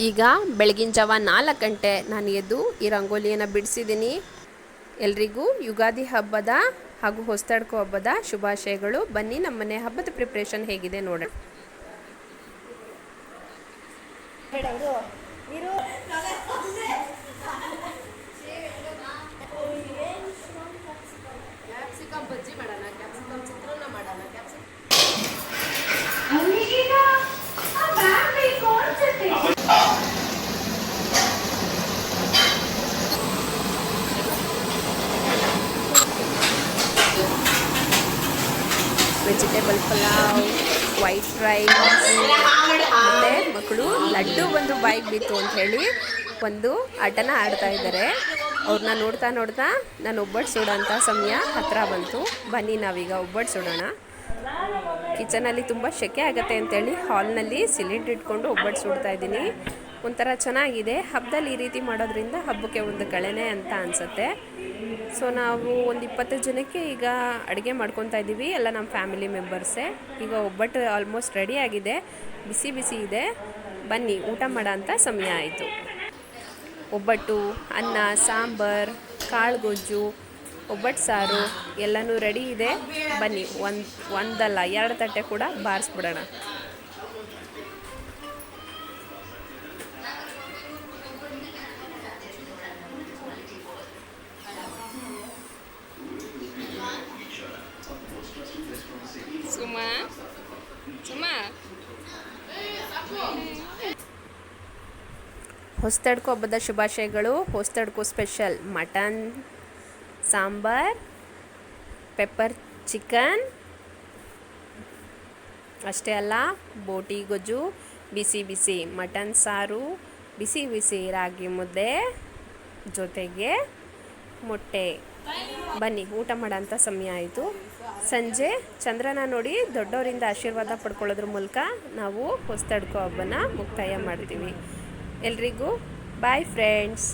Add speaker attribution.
Speaker 1: ಈಗ ಬೆಳಗಿನ ಜಾವ ನಾಲ್ಕು ಗಂಟೆ ನಾನು ಎದ್ದು ಈ ರಂಗೋಲಿಯನ್ನು ಬಿಡಿಸಿದ್ದೀನಿ. ಎಲ್ರಿಗೂ ಯುಗಾದಿ ಹಬ್ಬದ ಹಾಗೂ ಹೊಸ್ತಡ್ಕೋ ಹಬ್ಬದ ಶುಭಾಶಯಗಳು. ಬನ್ನಿ ನಮ್ಮನೆ ಹಬ್ಬದ ಪ್ರಿಪ್ರೇಷನ್ ಹೇಗಿದೆ ನೋಡೋಣ. ಬಜ್ಜಿ ಮಾಡೋಣ. ವೆಜಿಟೇಬಲ್ ಪಲಾವ್ ವೈಟ್ ರೈಸ್ ಮತ್ತು ಮಕ್ಕಳು ಲಡ್ಡು ಒಂದು ಬಾಯಿಗೆ ಬಿತ್ತು ಅಂತ ಹೇಳಿ ಒಂದು ಆಟನ ಆಡ್ತಾ ಇದ್ದಾರೆ. ಅವ್ರನ್ನ ನೋಡ್ತಾ ನೋಡ್ತಾ ನಾನು ಒಬ್ಬಟ್ಟು ಸುಡೋಂಥ ಸಮಯ ಹತ್ತಿರ ಬಂತು. ಬನ್ನಿ ನಾವೀಗ ಒಬ್ಬಟ್ಟು ಸುಡೋಣ. ಕಿಚನಲ್ಲಿ ತುಂಬ ಸೆಕೆ ಆಗುತ್ತೆ ಅಂತೇಳಿ ಹಾಲ್ನಲ್ಲಿ ಸಿಲಿಂಡ್ರ್ ಇಟ್ಕೊಂಡು ಒಬ್ಬಟ್ಟು ಸುಡ್ತಾ ಇದ್ದೀನಿ. ಒಂಥರ ಚೆನ್ನಾಗಿದೆ. ಹಬ್ಬದಲ್ಲಿ ಈ ರೀತಿ ಮಾಡೋದ್ರಿಂದ ಹಬ್ಬಕ್ಕೆ ಒಂದು ಕಳೆನೆ ಅಂತ ಅನಿಸುತ್ತೆ. ಸೊ ನಾವು ಒಂದು ಇಪ್ಪತ್ತು ಜನಕ್ಕೆ ಈಗ ಅಡುಗೆ ಮಾಡ್ಕೊತಾ ಇದ್ದೀವಿ, ಎಲ್ಲ ನಮ್ಮ ಫ್ಯಾಮಿಲಿ ಮೆಂಬರ್ಸೇ ಈಗ ಒಬ್ಬಟ್ಟು ಆಲ್ಮೋಸ್ಟ್ ರೆಡಿ ಆಗಿದೆ, ಬಿಸಿ ಬಿಸಿ ಇದೆ. ಬನ್ನಿ, ಊಟ ಮಾಡೋಂಥ ಸಮಯ ಆಯಿತು. ಒಬ್ಬಟ್ಟು, ಅನ್ನ, ಸಾಂಬಾರ್ ಕಾಳು ಗೊಜ್ಜು ಒಬ್ಬಟ್ಟು ಸಾರು, ಎಲ್ಲನೂ ರೆಡಿ ಇದೆ. ಬನ್ನಿ, ಒಂದು, ಒಂದಲ್ಲ, ಎರಡು ತಟ್ಟೆ ಕೂಡ ಬಾರಿಸ್ಬಿಡೋಣ. ಸುಮಾ ಸುಮಾ ಹೊಸ್ತಡ್ಕೋ ಹಬ್ಬದ ಶುಭಾಶಯಗಳು ಹೊಸ್ತಡ್ಕೋ special mutton sambar pepper chicken ಅಷ್ಟೇ ಅಲ್ಲ, ಬೋಟಿ, ಗೊಜ್ಜು, ಬಿಸಿ ಬಿಸಿ ಮಟನ್ ಸಾರು, ಬಿಸಿ ಬಿಸಿ ರಾಗಿ ಮುದ್ದೆ ಜೊತೆಗೆ ಮೊಟ್ಟೆ. ಬನ್ನಿ, ಊಟ ಮಾಡೋಂಥ ಸಮಯ ಆಯಿತು. ಸಂಜೆ ಚಂದ್ರನ ನೋಡಿ ದೊಡ್ಡವರಿಂದ ಆಶೀರ್ವಾದ ಪಡ್ಕೊಳ್ಳೋದ್ರ ಮೂಲಕ ನಾವು ಹೊಸ್ತಡ್ಕೋ ಹಬ್ಬನ ಮುಕ್ತಾಯ ಮಾಡ್ತೀವಿ. ಎಲ್ರಿಗೂ ಬಾಯ್ ಫ್ರೆಂಡ್ಸ್